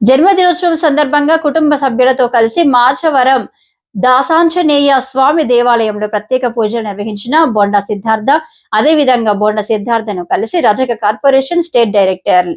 జన్మదినోత్సవం సందర్భంగా కుటుంబ సభ్యులతో కలిసి మార్చవరం దాసాంచనేయ స్వామి దేవాలయంలో ప్రత్యేక పూజలు నిర్వహించిన బొండా సిద్ధార్థ అదేవిధంగా బొండా సిద్ధార్థను కలిసి Rajaka corporation state director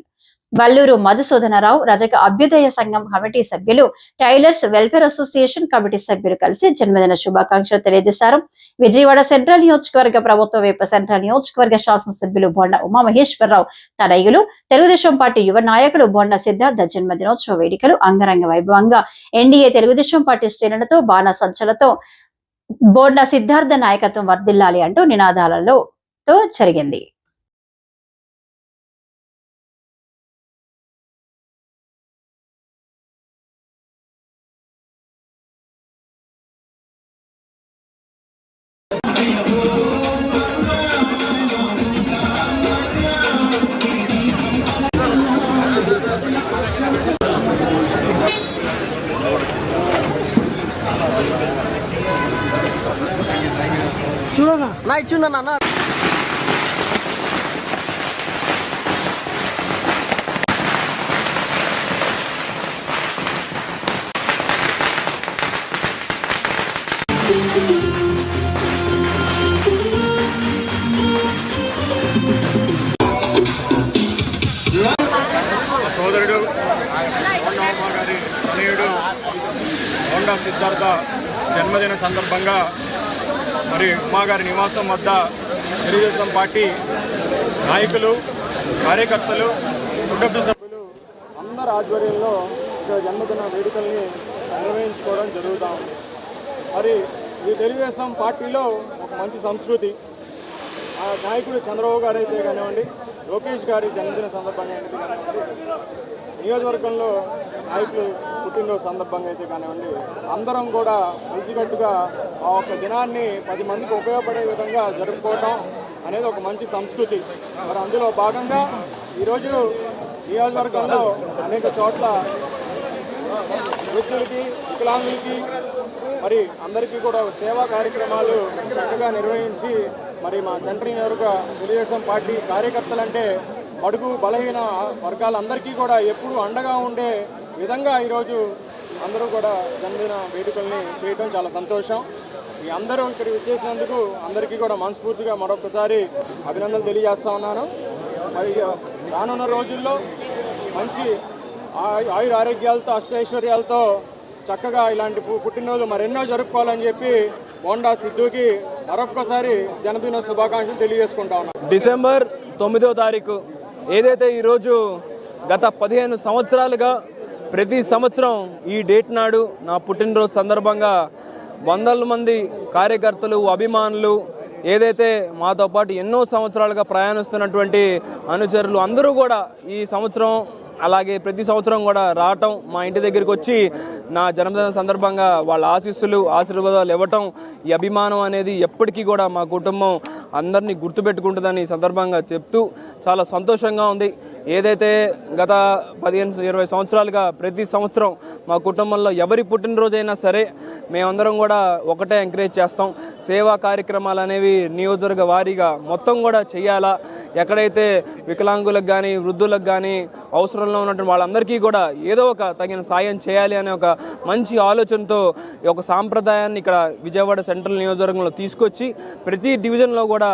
Valluru Madhusudanarao Rajaka అభ్యుదయ సంఘం కమిటీ సభ్యులు టైలర్స్ వెల్ఫేర్ అసోసియేషన్ కమిటీ సభ్యులు కలిసి జన్మదిన శుభాకాంక్షలు తెలియజేశారు. విజయవాడ సెంట్రల్ నియోజకవర్గ ప్రభుత్వ వైపు సెంట్రల్ నియోజకవర్గ శాసనసభ్యులు బొండ ఉమామహేశ్వరరావు తనయులు తెలుగుదేశం పార్టీ యువ నాయకులు బొండ సిద్ధార్థ జన్మదినోత్సవ వేడుకలు అంగరంగ వైభవంగా. ఎన్డీఏ తెలుగుదేశం పార్టీ శ్రేణులతో బాణ సంచలతో బోండ సిద్ధార్థ నాయకత్వం వర్ధిల్లాలి అంటూ నినాదాలలో జరిగింది. నా ఇచ్చిండ అన్న సోదరుడు హోండా గారి తనయుడు హోండా సిద్ధార్థ జన్మదిన సందర్భంగా మరి ఉమాగారి నివాసం వద్ద తెలుగుదేశం పార్టీ నాయకులు కార్యకర్తలు కుటుంబ సభ్యులు అందరి ఆధ్వర్యంలో జన్మదిన వేడుకల్ని నిర్వహించుకోవడం జరుగుతూ ఉంది. మరి ఈ తెలుగుదేశం పార్టీలో ఒక మంచి సంస్కృతి నాయకుడు చంద్రబాబు గారు అయితే కానివ్వండి లోకేష్ గారి జన్మదిన సందర్భంగా అయితే కానివ్వండి నియోజకవర్గంలో నాయకులు పుట్టినరోజు సందర్భంగా అయితే కానివ్వండి అందరం కూడా కలిసికట్టుగా ఆ ఒక్క దినాన్ని పది మందికి ఉపయోగపడే విధంగా జరుపుకోవటం అనేది ఒక మంచి సంస్కృతి. మరి అందులో భాగంగా ఈరోజు నియోజకవర్గంలో అనేక చోట్ల వృద్ధులకి వికలాంగులకి మరి అందరికీ కూడా సేవా కార్యక్రమాలు చక్కగా నిర్వహించి మరి మా సెంట్రల్ నియోజక తెలుగుదేశం పార్టీ కార్యకర్తలంటే అడుగు బలహీన వర్గాలందరికీ కూడా ఎప్పుడూ అండగా ఉండే విధంగా ఈరోజు అందరూ కూడా జన్మదిన వేడుకల్ని చేయడం చాలా సంతోషం. ఈ అందరూ ఇక్కడ విచ్చేసినందుకు అందరికీ కూడా మనస్ఫూర్తిగా మరొకసారి అభినందనలు తెలియజేస్తా ఉన్నాను. మరి రానున్న రోజుల్లో మంచి ఆయుర ఆరోగ్యాలతో అష్టైశ్వర్యాలతో చక్కగా ఇలాంటి పు- పుట్టినరోజు మరెన్నో జరుపుకోవాలని చెప్పి బోండా సిద్ధుకి మరొక్కసారి జన్మదిన శుభాకాంక్షలు తెలియజేసుకుంటా ఉన్నాను డిసెంబర్ తొమ్మిదో తారీఖు ఏదైతే ఈరోజు గత పదిహేను సంవత్సరాలుగా ప్రతి సంవత్సరం ఈ డేట్ నాడు నా పుట్టినరోజు సందర్భంగా వందల మంది కార్యకర్తలు అభిమానులు ఏదైతే మాతో పాటు ఎన్నో సంవత్సరాలుగా ప్రయాణిస్తున్నటువంటి అనుచరులు అందరూ కూడా ఈ సంవత్సరం అలాగే ప్రతి సంవత్సరం కూడా రావటం మా ఇంటి దగ్గరికి వచ్చి నా జన్మదిన సందర్భంగా వాళ్ళ ఆశీస్సులు ఆశీర్వాదాలు ఇవ్వటం ఈ అభిమానం అనేది ఎప్పటికీ కూడా మా కుటుంబం అందరినీ గుర్తుపెట్టుకుంటుందని సందర్భంగా చెప్తూ చాలా సంతోషంగా ఉంది. ఏదైతే గత పదిహేను ఇరవై సంవత్సరాలుగా ప్రతి సంవత్సరం మా కుటుంబంలో ఎవరి పుట్టినరోజైనా సరే మేమందరం కూడా ఒకటే ఎంకరేజ్ చేస్తాం. సేవా కార్యక్రమాలు అనేవి నియోజకవర్గ వారీగా మొత్తం కూడా చేయాలా? ఎక్కడైతే వికలాంగులకు కానీ వృద్ధులకు కానీ అవసరంలో ఉన్నటువంటి వాళ్ళందరికీ కూడా ఏదో ఒక తగిన సాయం చేయాలి అనే ఒక మంచి ఆలోచనతో ఈ ఒక సాంప్రదాయాన్ని ఇక్కడ విజయవాడ సెంట్రల్ నియోజకవర్గంలో తీసుకొచ్చి ప్రతి డివిజన్లో కూడా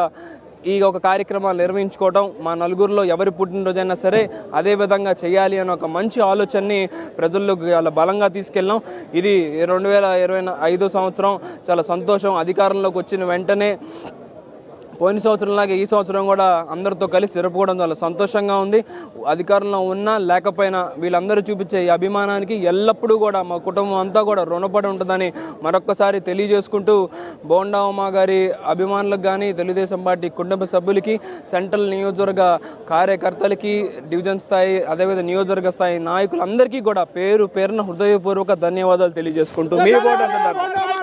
ఈ ఒక కార్యక్రమాలు నిర్వహించుకోవడం మా నలుగురిలో ఎవరి పుట్టినరోజైనా సరే అదే విధంగా చేయాలి అనే ఒక మంచి ఆలోచనని ప్రజల్లోకి చాలా బలంగా తీసుకెళ్ళాం. ఇది రెండు వేల ఇరవై ఐదో సంవత్సరం చాలా సంతోషం. అధికారంలోకి వచ్చిన వెంటనే పోయిన సంవత్సరంలాగే ఈ సంవత్సరం కూడా అందరితో కలిసి జరుపుకోవడం చాలా సంతోషంగా ఉంది. అధికారంలో ఉన్నా లేకపోయినా వీళ్ళందరూ చూపించే ఈ అభిమానానికి ఎల్లప్పుడూ కూడా మా కుటుంబం అంతా కూడా రుణపడి ఉంటుందని మరొక్కసారి తెలియజేసుకుంటూ బోండా ఉమా గారి అభిమానులకు కానీ తెలుగుదేశం పార్టీ కుటుంబ సభ్యులకి సెంట్రల్ నియోజకవర్గ కార్యకర్తలకి డివిజన్ స్థాయి అదేవిధంగా నియోజకవర్గ స్థాయి నాయకులందరికీ కూడా పేరు పేరున హృదయపూర్వక ధన్యవాదాలు తెలియజేసుకుంటూ మీ బోండా సందర్భంగా.